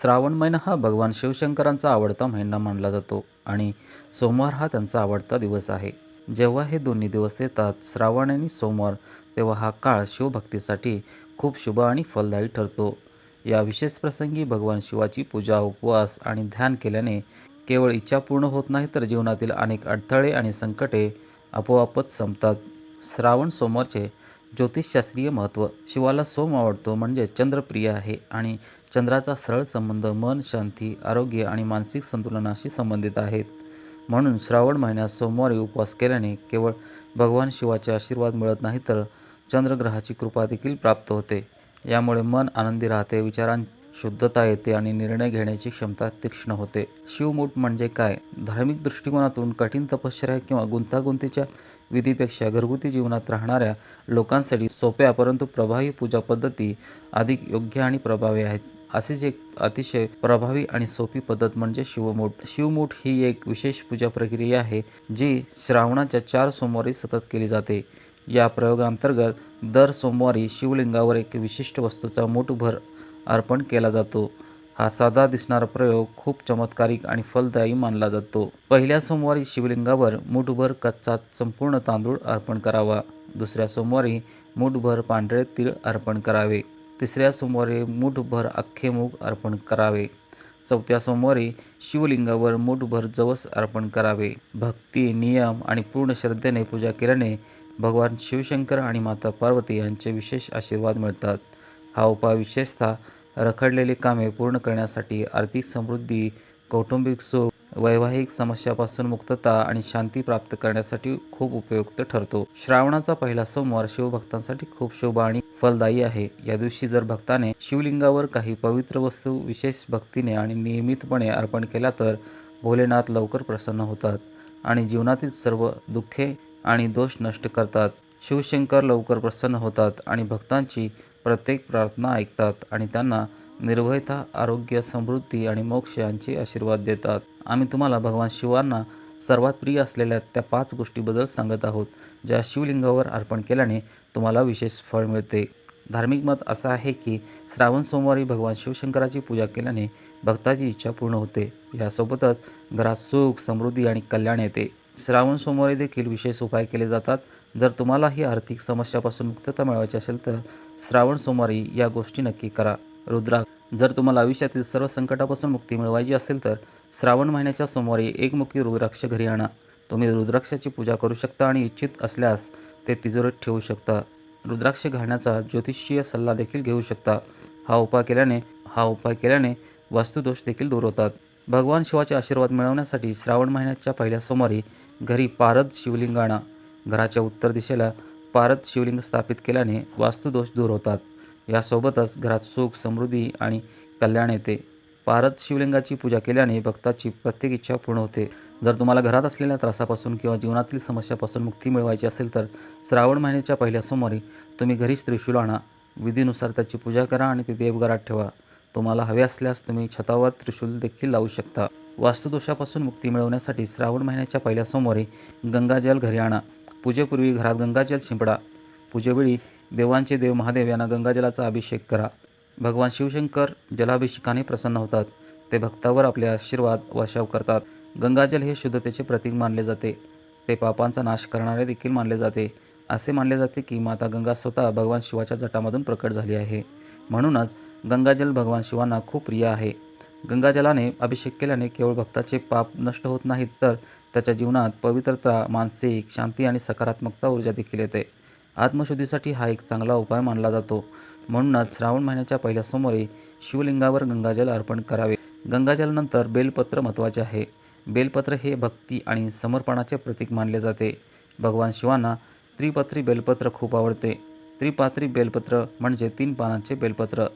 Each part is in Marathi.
श्रावण महिना हा भगवान शिवशंकरांचा आवडता महिना मानला जातो आणि सोमवार हा त्यांचा आवडता दिवस आहे. जेव्हा हे दोन्ही दिवस येतात श्रावण आणि सोमवार तेव्हा हा काळ शिवभक्तीसाठी खूप शुभ आणि फलदायी ठरतो. या विशेष प्रसंगी भगवान शिवाची पूजा उपवास आणि ध्यान केल्याने केवळ इच्छा पूर्ण होत नाही तर जीवनातील अनेक अडथळे आणि संकटे आपोआपच संपतात. श्रावण सोमवारचे ज्योतिषशास्त्रीय महत्त्व. शिवाला सोम आवडतो म्हणजे चंद्रप्रिय आहे आणि चंद्राचा सरळ संबंध मन शांती आरोग्य आणि मानसिक संतुलनाशी संबंधित आहेत. म्हणून श्रावण महिन्यात सोमवारी उपवास केल्याने केवळ भगवान शिवाचे आशीर्वाद मिळत नाही तर चंद्रग्रहाची कृपा देखील प्राप्त होते. यामुळे मन आनंदी राहते विचारां शुद्धता येते आणि निर्णय घेण्याची क्षमता तीक्ष्ण होते. शिवमूठ म्हणजे काय? धार्मिक दृष्टिकोनातून कठीण तपश्चर्या किंवा गुंतागुंतीच्या विधीपेक्षा घरगुती जीवनात राहणाऱ्या लोकांसाठी सोप्या परंतु प्रभावी पूजा पद्धती अधिक योग्य आणि प्रभावी आहेत. अशीच एक अतिशय प्रभावी आणि सोपी पद्धत म्हणजे शिवमूठ. शिवमूठ ही एक विशेष पूजा प्रक्रिया आहे जी श्रावणाच्या चार सोमवारी सतत केली जाते. या प्रयोगांतर्गत दर सोमवारी शिवलिंगावर एक विशिष्ट वस्तूचा मूठभर अर्पण केला जातो. हा साधा दिसणारा प्रयोग खूप चमत्कारिक आणि फलदायी मानला जातो. पहिल्या सोमवारी शिवलिंगावर मूठभर कच्चा संपूर्ण तांदूळ अर्पण करावा. दुसऱ्या सोमवारी मूठभर पांढरे तीळ अर्पण करावे. तिसऱ्या सोमवारी मूठभर अख्खे मूग अर्पण करावे. चौथ्या सोमवारी शिवलिंगावर मूठभर जवस अर्पण करावे. भक्ती नियम आणि पूर्ण श्रद्धेने पूजा केल्याने भगवान शिवशंकर आणि माता पार्वती यांचे विशेष आशीर्वाद मिळतात. हा उपाय विशेषतः रखडलेली कामे पूर्ण करण्यासाठी आर्थिक समृद्धी कौटुंबिक सुख वैवाहिक समस्यापासून मुक्तता आणि शांती प्राप्त करण्यासाठी खूप उपयुक्त ठरतो. श्रावणाचा पहिला सोमवार शिवभक्तांसाठी खूप शुभ आणि फलदायी आहे. या दिवशी जर भक्ताने शिवलिंगावर काही पवित्र वस्तू विशेष भक्तीने आणि नियमितपणे अर्पण केला तर भोलेनाथ लवकर प्रसन्न होतात आणि जीवनातील सर्व दुःखे आणि दोष नष्ट करतात. शिवशंकर लवकर प्रसन्न होतात आणि भक्तांची प्रत्येक प्रार्थना ऐकतात आणि त्यांना निर्भयता आरोग्य समृद्धी आणि मोक्ष यांचे आशीर्वाद देतात. आम्ही तुम्हाला भगवान शिवांना सर्वात प्रिय असलेल्या त्या पाच गोष्टीबद्दल सांगत आहोत ज्या शिवलिंगावर अर्पण केल्याने तुम्हाला विशेष फळ मिळते. धार्मिक मत असं आहे की श्रावण सोमवारी भगवान शिवशंकराची पूजा केल्याने भक्ताची इच्छा पूर्ण होते. यासोबतच घरात सुख समृद्धी आणि कल्याण येते. श्रावण सोमवारी देखील विशेष उपाय केले जातात. जर तुम्हालाही आर्थिक समस्यापासून मुक्तता मिळवायची असेल तर श्रावण सोमवारी या गोष्टी नक्की करा. रुद्रा जर तुम्हाला आयुष्यातील सर्व संकटापासून मुक्ती मिळवायची असेल तर श्रावण महिन्याच्या सोमवारी एकमुखी रुद्राक्ष घरी आणा. तुम्ही रुद्राक्षाची पूजा करू शकता आणि इच्छित असल्यास ते तिजोरीत ठेवू शकता. रुद्राक्ष घालण्याचा ज्योतिषीय सल्ला देखील घेऊ शकता. हा उपाय केल्याने हा उपाय केल्याने वास्तुदोष देखील दूर होतात. भगवान शिवाचे आशीर्वाद मिळवण्यासाठी श्रावण महिन्याच्या पहिल्या सोमवारी घरी पारद शिवलिंगाणा घराच्या उत्तर दिशेला पारद शिवलिंग स्थापित केल्याने वास्तुदोष दूर होतात. यासोबतच घरात सुख समृद्धी आणि कल्याण येते. पारद शिवलिंगाची पूजा केल्याने भक्ताची प्रत्येक इच्छा पूर्ण होते. जर तुम्हाला घरात असलेल्या त्रासापासून किंवा जीवनातील समस्यापासून मुक्ती मिळवायची असेल तर श्रावण महिन्याच्या पहिल्या सोमवारी तुम्ही घरीच त्रिशूल आणा विधीनुसार त्याची पूजा करा आणि ते देवघरात ठेवा. तुम्हाला हवे असल्यास तुम्ही छतावर त्रिशूल देखील लावू शकता. वास्तुदोषापासून मुक्ती मिळवण्यासाठी श्रावण महिन्याच्या पहिल्या सोमवारी गंगाजल घरी आणा. पूजेपूर्वी घरात गंगाजल शिंपडा. पूजेवेळी देवांचे देव महादेव यांना गंगाजलाचा अभिषेक करा. भगवान शिवशंकर जलाभिषेकाने प्रसन्न होतात. ते भक्तावर आपले आशीर्वाद वर्षाव करतात. गंगाजल हे शुद्धतेचे प्रतीक मानले जाते. ते पापांचा नाश करणारे देखील मानले जाते. असे मानले जाते की माता गंगा स्वतः भगवान शिवाच्या जटामधून प्रकट झाली आहे. म्हणूनच गंगाजल भगवान शिवांना खूप प्रिय आहे. गंगाजलाने अभिषेक केल्याने केवळ भक्ताचे पाप नष्ट होत नाहीत तर त्याच्या जीवनात पवित्रता मानसिक शांती आणि सकारात्मकता ऊर्जा देखील येते. आत्मशुद्धीसाठी हा एक चांगला उपाय मानला जातो. म्हणूनच श्रावण महिन्याच्या पहिल्या सोमवारी शिवलिंगावर गंगाजल अर्पण करावे. गंगाजलनंतर बेलपत्र महत्त्वाचे आहे. बेलपत्र हे भक्ती आणि समर्पणाचे प्रतीक मानले जाते. भगवान शिवांना त्रिपात्री बेलपत्र खूप आवडते. त्रिपात्री बेलपत्र म्हणजे तीन पानांचे बेलपत्र.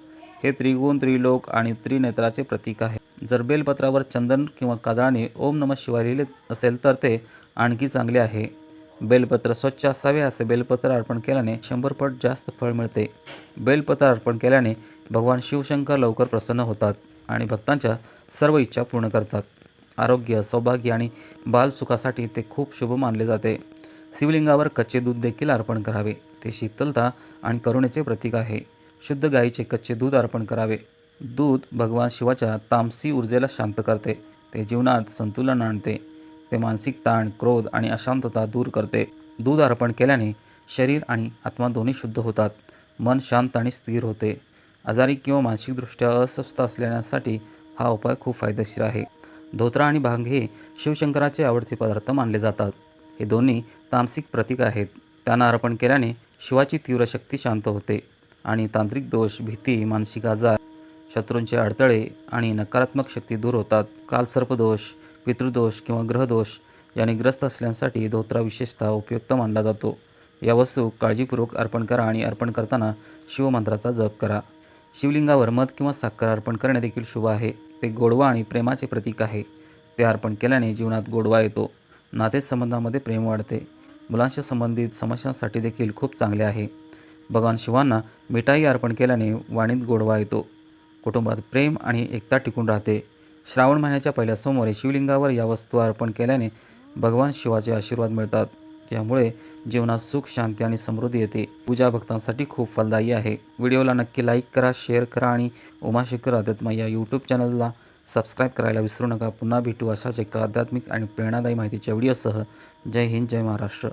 हे त्रिगुण त्रिलोक आणि त्रिनेत्राचे प्रतीक आहे. जर बेलपत्रावर चंदन किंवा काजळाने ओम नमः शिवाय लिहिले असेल तर ते आणखी चांगले आहे. बेलपत्र स्वच्छ असावे असे बेलपत्र अर्पण केल्याने शंभर पट जास्त फळ मिळते. बेलपत्र अर्पण केल्याने भगवान शिवशंकर लवकर प्रसन्न होतात आणि भक्तांच्या सर्व इच्छा पूर्ण करतात. आरोग्य सौभाग्य आणि बालसुखासाठी ते खूप शुभ मानले जाते. शिवलिंगावर कच्चे दूध देखील अर्पण करावे. ते शीतलता आणि करुणेचे प्रतीक आहे. शुद्ध गाईचे कच्चे दूध अर्पण करावे. दूध भगवान शिवाच्या तामसी ऊर्जेला शांत करते. ते जीवनात संतुलन आणते. ते मानसिक ताण क्रोध आणि अशांतता दूर करते. दूध अर्पण केल्याने शरीर आणि आत्मा दोन्ही शुद्ध होतात. मन शांत आणि स्थिर होते. आजारी किंवा मानसिकदृष्ट्या अस्वस्थ असलेल्यांसाठी हा उपाय खूप फायदेशीर आहे. धोत्रा आणि भांग हे शिवशंकराचे आवडते पदार्थ मानले जातात. हे दोन्ही तामसिक प्रतीक आहेत. त्यांना अर्पण केल्याने शिवाची तीव्र शक्ती शांत होते. आणि तांत्रिक दोष भीती मानसिक आजार शत्रूंचे अडथळे आणि नकारात्मक शक्ती दूर होतात. कालसर्पदोष पितृदोष किंवा ग्रहदोष याने ग्रस्त असल्यासाठी धोत्रा विशेषतः उपयुक्त मानला जातो. या वस्तू काळजीपूर्वक अर्पण करा आणि अर्पण करताना शिवमंत्राचा जप करा. शिवलिंगावर मध किंवा साखर अर्पण करणे देखील शुभ आहे. ते गोडवा आणि प्रेमाचे प्रतीक आहे. ते अर्पण केल्याने जीवनात गोडवा येतो. नातेसंबंधामध्ये प्रेम वाढते. मुलांशी संबंधित समस्यांसाठी देखील खूप चांगले आहे. भगवान शिवांना मिठाई अर्पण केल्याने वाणीत गोडवा येतो. कुटुंबात प्रेम आणि एकता टिकून राहते. श्रावण महिन्याच्या पहिल्या सोमवारी शिवलिंगावर या वस्तू अर्पण केल्याने भगवान शिवाचे आशीर्वाद मिळतात. त्यामुळे जीवनात सुख शांती आणि समृद्धी येते. पूजा भक्तांसाठी खूप फलदायी आहे. व्हिडिओला नक्की लाईक करा शेअर करा आणि उमाशेखर अध्यात्म या यूट्यूब चॅनलला सबस्क्राईब करायला विसरू नका. पुन्हा भेटू अशाच एका आध्यात्मिक आणि प्रेरणादायी माहितीच्या व्हिडिओसह. जय हिंद जय महाराष्ट्र.